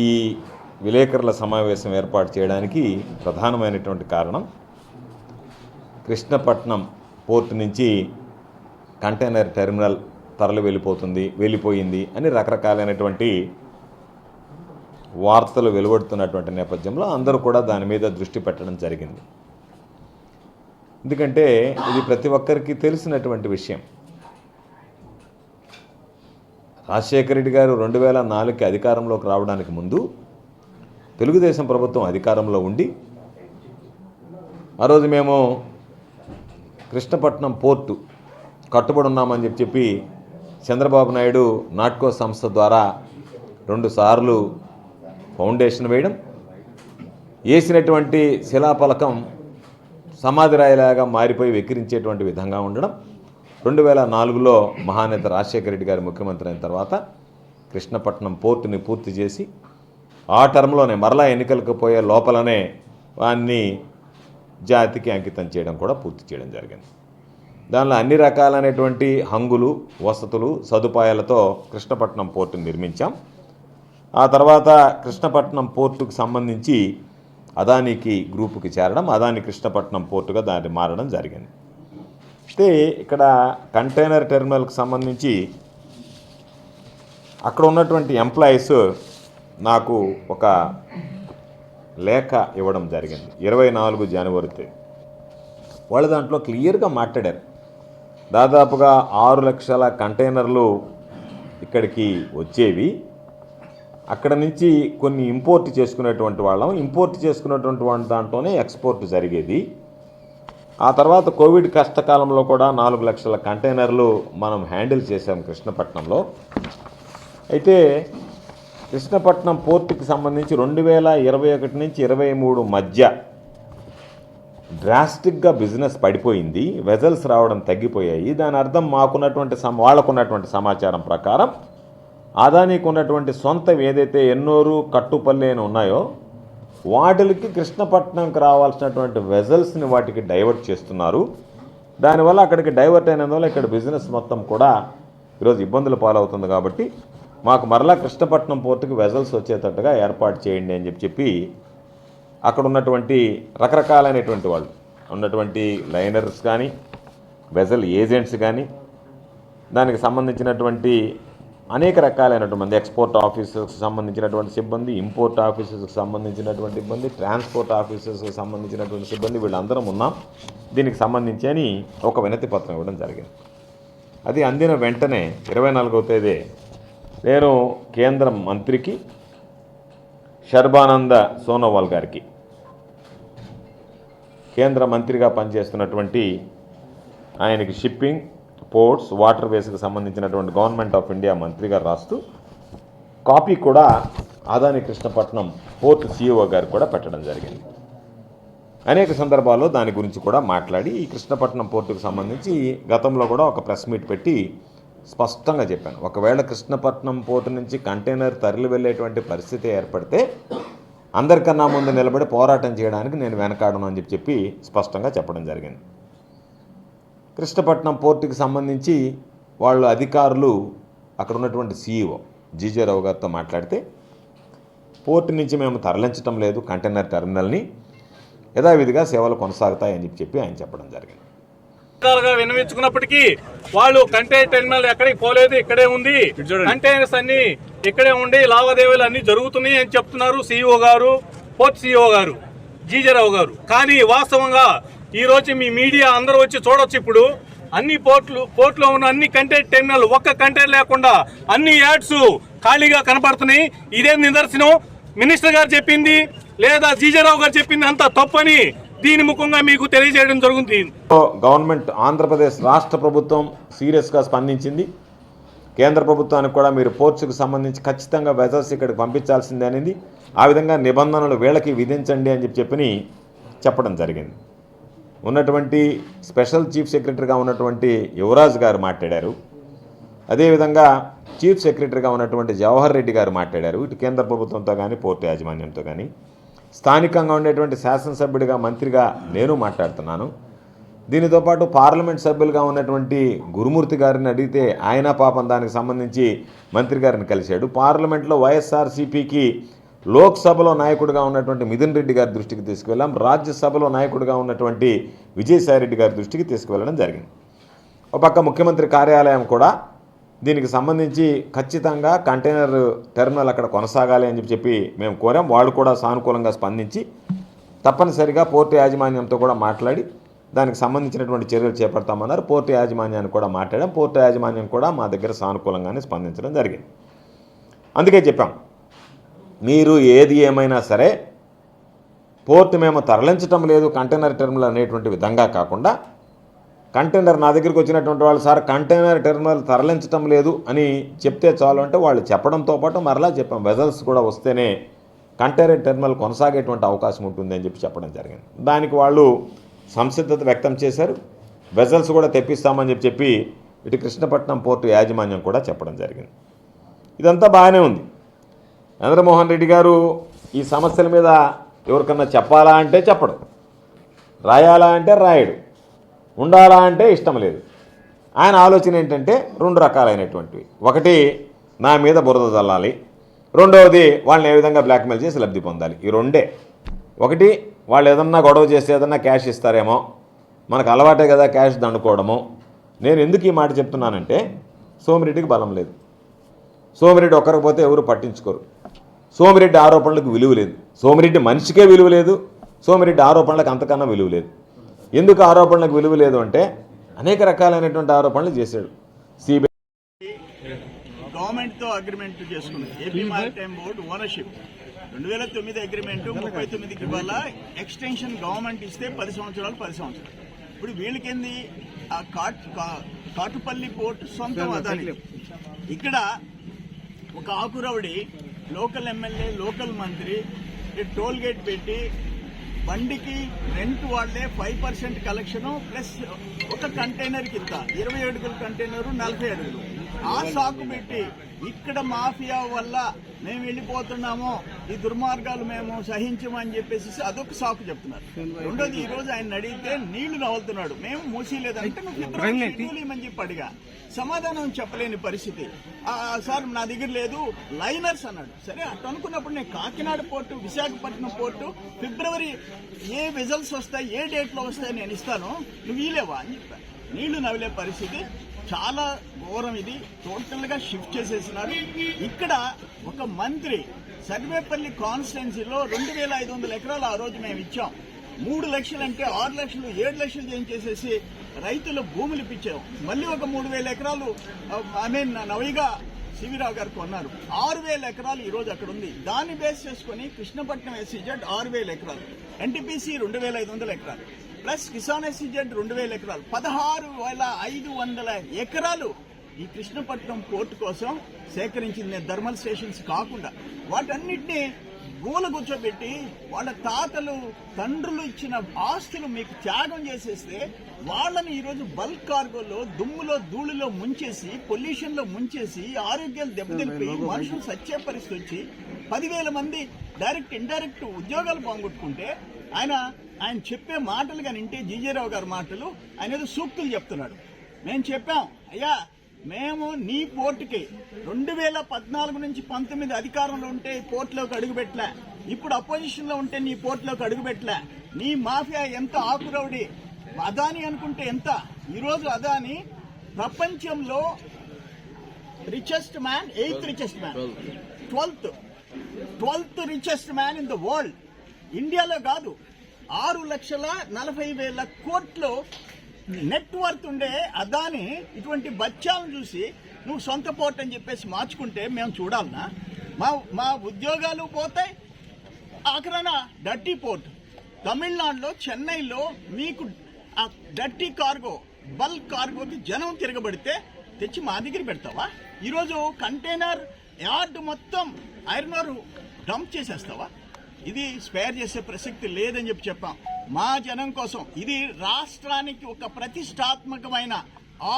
ఈ విలేకరుల సమావేశం ఏర్పాటు చేయడానికి ప్రధానమైనటువంటి కారణం కృష్ణపట్నం పోర్టు నుంచి కంటైనర్ టెర్మినల్ తరలి వెళ్ళిపోతుంది వెళ్ళిపోయింది అని రకరకాలైనటువంటి వార్తలు వెలువడుతున్నటువంటి నేపథ్యంలో అందరూ కూడా దాని మీద దృష్టి పెట్టడం జరిగింది. ఎందుకంటే ఇది ప్రతి ఒక్కరికి తెలిసినటువంటి విషయం. రాజశేఖర రెడ్డి గారు రెండు వేల నాలుగుకి అధికారంలోకి రావడానికి ముందు తెలుగుదేశం ప్రభుత్వం అధికారంలో ఉండి ఆ రోజు మేము కృష్ణపట్నం పోర్టు కట్టుబడి ఉన్నామని చెప్పి చెప్పి చంద్రబాబు నాయుడు నాట్కో సంస్థ ద్వారా రెండు సార్లు ఫౌండేషన్ వేయడం వేసినటువంటి శిలాఫలకం సమాధి రాయిలాగా మారిపోయి వెక్కిరించేటువంటి విధంగా ఉండడం రెండు వేల నాలుగులో మహానేత రాజశేఖర రెడ్డి గారు ముఖ్యమంత్రి అయిన తర్వాత కృష్ణపట్నం పోర్టుని పూర్తి చేసి ఆ టర్మ్లోనే మరలా ఎన్నికలకు పోయే లోపలనే వాన్ని జాతికి అంకితం చేయడం కూడా పూర్తి చేయడం జరిగింది. దానిలో అన్ని రకాలైనటువంటి హంగులు వసతులు సదుపాయాలతో కృష్ణపట్నం పోర్టుని నిర్మించాం. ఆ తర్వాత కృష్ణపట్నం పోర్టుకు సంబంధించి అదానికి గ్రూపుకి చేరడం అదాని కృష్ణపట్నం పోర్టుగా దాన్ని మారడం జరిగింది. అయితే ఇక్కడ కంటైనర్ టెర్మినల్కి సంబంధించి అక్కడ ఉన్నటువంటి ఎంప్లాయీస్ నాకు ఒక లేఖ ఇవ్వడం జరిగింది. ఇరవై నాలుగు జనవరి వాళ్ళు దాంట్లో క్లియర్గా మాట్లాడారు. దాదాపుగా ఆరు లక్షల కంటైనర్లు ఇక్కడికి వచ్చేవి. అక్కడ నుంచి కొన్ని ఇంపోర్ట్ చేసుకునేటువంటి వాళ్ళం. ఇంపోర్ట్ చేసుకున్నటువంటి వాళ్ళ దాంట్లోనే ఎక్స్పోర్ట్ జరిగేది. ఆ తర్వాత కోవిడ్ కష్టకాలంలో కూడా నాలుగు లక్షల కంటైనర్లు మనం హ్యాండిల్ చేసాం కృష్ణపట్నంలో. అయితే కృష్ణపట్నం పోర్టుకి సంబంధించి రెండు వేల ఇరవై ఒకటి నుంచి ఇరవై మూడు మధ్య డ్రాస్టిక్గా బిజినెస్ పడిపోయింది. వెజల్స్ రావడం తగ్గిపోయాయి. దాని అర్థం మాకున్నటువంటి సమ వాళ్ళకున్నటువంటి సమాచారం ప్రకారం అదానికి ఉన్నటువంటి సొంతం ఏదైతే ఎన్నోరు కట్టుపల్లి అని ఉన్నాయో వాటికి కృష్ణపట్నంకి రావాల్సినటువంటి వెజల్స్ని వాటికి డైవర్ట్ చేస్తున్నారు. దానివల్ల అక్కడికి డైవర్ట్ అయినందువల్ల ఇక్కడ బిజినెస్ మొత్తం కూడా ఈరోజు ఇబ్బందులు పాలవుతుంది కాబట్టి మాకు మరలా కృష్ణపట్నం పోర్టుకి వెజల్స్ వచ్చేటట్టుగా ఏర్పాటు చేయండి అని చెప్పి చెప్పి అక్కడ ఉన్నటువంటి రకరకాలైనటువంటి వాళ్ళు ఉన్నటువంటి లైనర్స్ కానీ వెజల్ ఏజెంట్స్ కానీ దానికి సంబంధించినటువంటి అనేక రకాలైనటువంటి ఎక్స్పోర్ట్ ఆఫీసర్స్కి సంబంధించినటువంటి సిబ్బంది ఇంపోర్ట్ ఆఫీసర్స్కి సంబంధించినటువంటి ఇబ్బంది ట్రాన్స్పోర్ట్ ఆఫీసర్స్కి సంబంధించినటువంటి సిబ్బంది వీళ్ళందరం ఉన్నాం. దీనికి సంబంధించి అని ఒక వినతి పత్రం ఇవ్వడం జరిగింది. అది అందిన వెంటనే ఇరవై నాలుగవ తేదీ నేను కేంద్ర మంత్రికి శర్బానంద సోనోవాల్ గారికి కేంద్ర మంత్రిగా పనిచేస్తున్నటువంటి ఆయనకి షిప్పింగ్ పోర్ట్స్ వాటర్ వేస్కి సంబంధించినటువంటి గవర్నమెంట్ ఆఫ్ ఇండియా మంత్రిగా రాస్తూ కాపీ కూడా ఆదాని కృష్ణపట్నం పోర్ట్ సిఇఓ గారు కూడా పెట్టడం జరిగింది. అనేక సందర్భాల్లో దాని గురించి కూడా మాట్లాడి ఈ కృష్ణపట్నం పోర్టుకు సంబంధించి గతంలో కూడా ఒక ప్రెస్ మీట్ పెట్టి స్పష్టంగా చెప్పాను. ఒకవేళ కృష్ణపట్నం పోర్టు నుంచి కంటైనర్ తరలి వెళ్ళేటువంటి పరిస్థితి ఏర్పడితే అందరికన్నా ముందు నిలబడి పోరాటం చేయడానికి నేను వెనకాడను అని చెప్పి చెప్పి స్పష్టంగా చెప్పడం జరిగింది. కృష్ణపట్నం పోర్టుకి సంబంధించి వాళ్ళు అధికారులు అక్కడ ఉన్నటువంటి సీఈఓ జీజేరావు గారితో మాట్లాడితే పోర్టు నుంచి మేము తరలించడం లేదు కంటైనర్ టెర్మినల్ని యథావిధిగా సేవలు కొనసాగుతాయని చెప్పి చెప్పి ఆయన చెప్పడం జరిగింది. విధాలుగా విన్నవించుకున్నప్పటికీ వాళ్ళు కంటైనర్ టెర్మినల్ ఎక్కడికి పోలేదు ఇక్కడే ఉంది. కంటైనర్స్ అన్ని ఇక్కడే ఉండి లావాదేవీలు అన్ని జరుగుతున్నాయి అని చెప్తున్నారు సిఇఓ గారు పోర్ట్ సిఇఓ గారు జీజరావు గారు. కానీ వాస్తవంగా ఈరోజు మీ మీడియా అందరూ వచ్చి చూడొచ్చు ఇప్పుడు. అన్ని పోర్ట్లు పోర్ట్లో ఉన్న అన్ని కంటైనర్ టెర్మినల్ ఒక్క కంటైనర్ లేకుండా అన్ని యాడ్స్ ఖాళీగా కనపడుతున్నాయి. ఇదే నిదర్శనం? మినిస్టర్ గారు చెప్పింది లేదా జీజారావు గారు చెప్పింది అంతా తప్పని దీని ముఖంగా మీకు తెలియజేయడం జరుగుతుంది. గవర్నమెంట్ ఆంధ్రప్రదేశ్ రాష్ట్ర ప్రభుత్వం సీరియస్గా స్పందించింది. కేంద్ర ప్రభుత్వానికి కూడా మీరు పోర్ట్స్కి సంబంధించి ఖచ్చితంగా వెజర్స్ ఇక్కడికి పంపించాల్సిందే అనేది. ఆ విధంగా నిబంధనలు వీళ్ళకి విధించండి అని చెప్పి చెప్పని చెప్పడం జరిగింది. ఉన్నటువంటి స్పెషల్ చీఫ్ సెక్రటరీగా ఉన్నటువంటి యువరాజ్ గారు మాట్లాడారు. అదేవిధంగా చీఫ్ సెక్రటరీగా ఉన్నటువంటి జవహర్ రెడ్డి గారు మాట్లాడారు. ఇటు కేంద్ర ప్రభుత్వంతో కానీ పోర్టు యాజమాన్యంతో కానీ స్థానికంగా ఉండేటువంటి శాసనసభ్యుడిగా మంత్రిగా నేను మాట్లాడుతున్నాను. దీనితో పాటు పార్లమెంట్ సభ్యులుగా ఉన్నటువంటి గురుమూర్తి గారిని అడిగితే ఆయన పాపం దానికి సంబంధించి మంత్రి గారిని కలిశాడు. పార్లమెంట్లో వైఎస్ఆర్సీపీకి లోక్సభలో నాయకుడిగా ఉన్నటువంటి మిథున్ రెడ్డి గారి దృష్టికి తీసుకువెళ్ళాం. రాజ్యసభలో నాయకుడిగా ఉన్నటువంటి విజయసాయిరెడ్డి గారి దృష్టికి తీసుకువెళ్ళడం జరిగింది. ఒక పక్క ముఖ్యమంత్రి కార్యాలయం కూడా దీనికి సంబంధించి ఖచ్చితంగా కంటైనర్ టెర్మినల్ అక్కడ కొనసాగాలి అని చెప్పి చెప్పి మేము కోరాం. వాళ్ళు కూడా సానుకూలంగా స్పందించి తప్పనిసరిగా పోర్టు యాజమాన్యంతో కూడా మాట్లాడి దానికి సంబంధించినటువంటి చర్యలు చేపడతామన్నారు. పోర్టు యాజమాన్యాన్ని కూడా మాట్లాడాం. పోర్టు యాజమాన్యం కూడా మా దగ్గర సానుకూలంగానే స్పందించడం జరిగింది. అందుకే చెప్పాం. మీరు ఏది ఏమైనా సరే పోర్ట్ మేము తరలించటం లేదు కంటైనర్ టెర్మినల్ అనేటువంటి విధంగా కాకుండా కంటైనర్ నా దగ్గరికి వచ్చినటువంటి వాళ్ళు సార్ కంటైనర్ టెర్మినల్ తరలించటం లేదు అని చెప్తే చాలు అంటే వాళ్ళు చెప్పడంతో పాటు మరలా చెప్పాం. వెజల్స్ కూడా వస్తేనే కంటైనర్ టెర్మినల్ కొనసాగేటువంటి అవకాశం ఉంటుంది అని చెప్పి చెప్పడం జరిగింది. దానికి వాళ్ళు సంసిద్ధత వ్యక్తం చేశారు. వెజల్స్ కూడా తెప్పిస్తామని చెప్పి చెప్పి ఇటు కృష్ణపట్నం పోర్టు యాజమాన్యం కూడా చెప్పడం జరిగింది. ఇదంతా బాగానే ఉంది. చంద్రమోహన్ రెడ్డి గారు ఈ సమస్యల మీద ఎవరికన్నా చెప్పాలా అంటే చెప్పడు. రాయాలా అంటే రాయడు. ఉండాలా అంటే ఇష్టం లేదు. ఆయన ఆలోచన ఏంటంటే రెండు రకాలైనటువంటివి ఒకటి నా మీద బురద చల్లాలి రెండవది వాళ్ళని ఏ విధంగా బ్లాక్మెయిల్ చేసి లబ్ధి పొందాలి. ఈ రెండే. ఒకటి వాళ్ళు ఏదన్నా గొడవ చేస్తే ఏదన్నా క్యాష్ ఇస్తారేమో. మనకు అలవాటే కదా క్యాష్ దండుకోవడము. నేను ఎందుకు ఈ మాట చెప్తున్నానంటే సోమిరెడ్డికి బలం లేదు. సోమిరెడ్డి ఒక్కరికి పోతే ఎవరు పట్టించుకోరు. సోమిరెడ్డి ఆరోపణలకు విలువ లేదు. సోమిరెడ్డి మనిషికే విలువ లేదు. సోమిరెడ్డి ఆరోపణలకు అంతకన్నా విలువ లేదు. ఎందుకు ఆరోపణలకు విలువ లేదు అంటే అనేక రకాలైనటువంటి ఆరోపణలు చేశాడు. సిబిఐ గవర్నమెంట్తో అగ్రిమెంట్ చేసుకుంది ఏపీ మారిటైమ్ బోర్డు ఓనర్షిప్ రెండు వేల తొమ్మిది అగ్రిమెంట్ ముప్పై తొమ్మిదికి వల్ల ఎక్స్టెన్షన్ గవర్నమెంట్ ఇస్తే పది సంవత్సరాలు పది సంవత్సరాలు. ఇప్పుడు వీళ్ళకేంది? ఆ కాట్ కా- కాటుపల్లి పోర్ట్ సొంతం అదాని ఇక్కడ ఒక ఆకురవుడి లోకల్ ఎమ్మెల్యే లోకల్ మంత్రి టోల్ గేట్ పెట్టి బండికి రెంట్ వాళ్ళే ఫైవ్ పర్సెంట్ కలెక్షన్ ప్లస్ ఒక కంటైనర్ కింద ఇరవై అడుగుల కంటైనరు నలభై అడుగులు ఆ సాకు పెట్టి ఇక్కడ మాఫియా వల్ల మేము వెళ్ళిపోతున్నాము ఈ దుర్మార్గాలు మేము సహించమని చెప్పేసి అదొక సాకు చెప్తున్నారు. రెండోది ఈ రోజు ఆయన అడిగితే నీళ్ళు నవ్వుతున్నాడు మేము మూసీలేదంటే నువ్వు ఫిబ్రవరి చెప్పి అడిగా. సమాధానం చెప్పలేని పరిస్థితి. సార్ నా దగ్గర లేదు లైనర్స్ అన్నాడు. సరే అట్లా అనుకున్నప్పుడు నేను కాకినాడ పోర్టు విశాఖపట్నం పోర్టు ఫిబ్రవరి ఏ రిజల్ట్స్ వస్తాయి ఏ డేట్లో వస్తాయి నేను ఇస్తాను నువ్వు వీలేవా అని చెప్పాను నీళ్ళు నవ్వలే పరిస్థితి. చాలా ఘోరం ఇది. టోటల్గా షిఫ్ట్ చేసేసినారు. ఇక్కడ ఒక మంత్రి సర్వేపల్లి కాన్స్టిట్యున్సీలో రెండు వేల ఐదు వందల ఎకరాలు ఆ రోజు మేము ఇచ్చాం. మూడు లక్షలు అంటే ఆరు లక్షలు ఏడు లక్షలు చేయించేసేసి రైతుల భూములు ఇప్పించాం. మళ్ళీ ఒక మూడు వేల ఎకరాలు ఐ మీన్ నవీగా సివిరావు గారు కొన్నారు. ఆరు వేల ఎకరాలు ఈ రోజు అక్కడ ఉంది. దాన్ని బేస్ చేసుకుని కృష్ణపట్నం ఎస్సీజెడ్ ఆరు వేల ఎకరాలు ఎన్టీపీసీ రెండు వేల ఐదు వందల ఎకరాలు ప్లస్ కిసాన్ ఎస్సీజెడ్ రెండు వేల ఎకరాలు. పదహారు వేల ఐదు వందల ఎకరాలు ఈ కృష్ణపట్నం పోర్టు కోసం సేకరించింది థర్మల్ స్టేషన్స్ కాకుండా వాటన్నిటిని గూల కూర్చోబెట్టి వాళ్ళ తాతలు తండ్రులు ఇచ్చిన ఆస్తులు మీకు త్యాగం చేసేస్తే వాళ్ళని ఈరోజు బల్క్ కార్గోలో దుమ్ములో ధూళిలో ముంచేసి పొల్యూషన్లో ముంచేసి ఆరోగ్యాలు దెబ్బతింపి మనుషులు సచ్చే పరిస్థితి వచ్చి పదివేల మంది డైరెక్ట్ ఇండైరెక్ట్ ఉద్యోగాలు పోగొట్టుకుంటే ఆయన ఆయన చెప్పే మాటలు కానీ వింటే జీజేరావు గారి మాటలు ఆయన ఏదో సూక్తులు చెప్తున్నాడు. మేము చెప్పాం అయ్యా మేము నీ పోర్టుకి రెండు వేల పద్నాలుగు నుంచి పంతొమ్మిది అధికారంలో ఉంటే పోర్టులోకి అడుగుపెట్టలే ఇప్పుడు అపోజిషన్లో ఉంటే నీ పోర్టులోకి అడుగుపెట్టలే నీ మాఫియా ఎంత ఆకురవుడి అదాని అనుకుంటే ఎంత? ఈరోజు అదాని ప్రపంచంలో richest man eighth richest man twelfth twelfth richest man in the world ఇండియాలో కాదు ఆరు లక్షల నలభై వేల కోట్లు నెట్ వర్త్ ఉండే అదాని ఇటువంటి బచ్చాలను చూసి నువ్వు సొంత పోర్ట్ అని చెప్పేసి మార్చుకుంటే మేము చూడాలనా? మా మా ఉద్యోగాలు పోతాయి. ఆఖరణ డర్టీ పోర్ట్. తమిళనాడులో చెన్నైలో మీకు ఆ డర్టీ కార్గో బల్క్ కార్గోకి జనం తిరగబడితే తెచ్చి మా దగ్గర పెడతావా? ఈరోజు కంటైనర్ యార్డ్ మొత్తం ఐరన్ డంప్ చేసేస్తావా? ఇది స్పేర్ చేసే ప్రసక్తి లేదని చెప్పి చెప్పాం. మా జనం కోసం. ఇది రాష్ట్రానికి ఒక ప్రతిష్టాత్మకమైన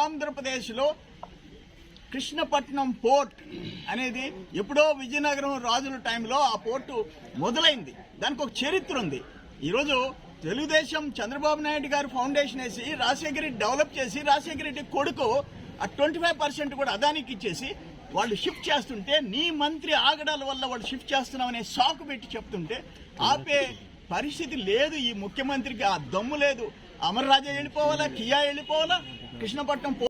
ఆంధ్రప్రదేశ్లో కృష్ణపట్నం పోర్ట్ అనేది ఎప్పుడో విజయనగరం రాజుల టైంలో ఆ పోర్టు మొదలైంది. దానికి ఒక చరిత్ర ఉంది. ఈరోజు తెలుగుదేశం చంద్రబాబు నాయుడు గారు ఫౌండేషన్ వేసి రాజశేఖర రెడ్డి డెవలప్ చేసి రాజశేఖర రెడ్డి కొడుకు ఆ ట్వంటీ ఫైవ్ పర్సెంట్ కూడా అదానికి ఇచ్చేసి వాళ్ళు షిఫ్ట్ చేస్తుంటే నీ మంత్రి ఆగడాల వల్ల వాళ్ళు షిఫ్ట్ చేస్తున్నామనే షాక్ సాకు పెట్టి చెప్తుంటే ఆపే పరిస్థితి లేదు. ఈ ముఖ్యమంత్రికి ఆ దమ్ము లేదు. అమర్రాజా వెళ్ళిపోవాలా? కియా వెళ్ళిపోవాలా? కృష్ణపట్నం పో-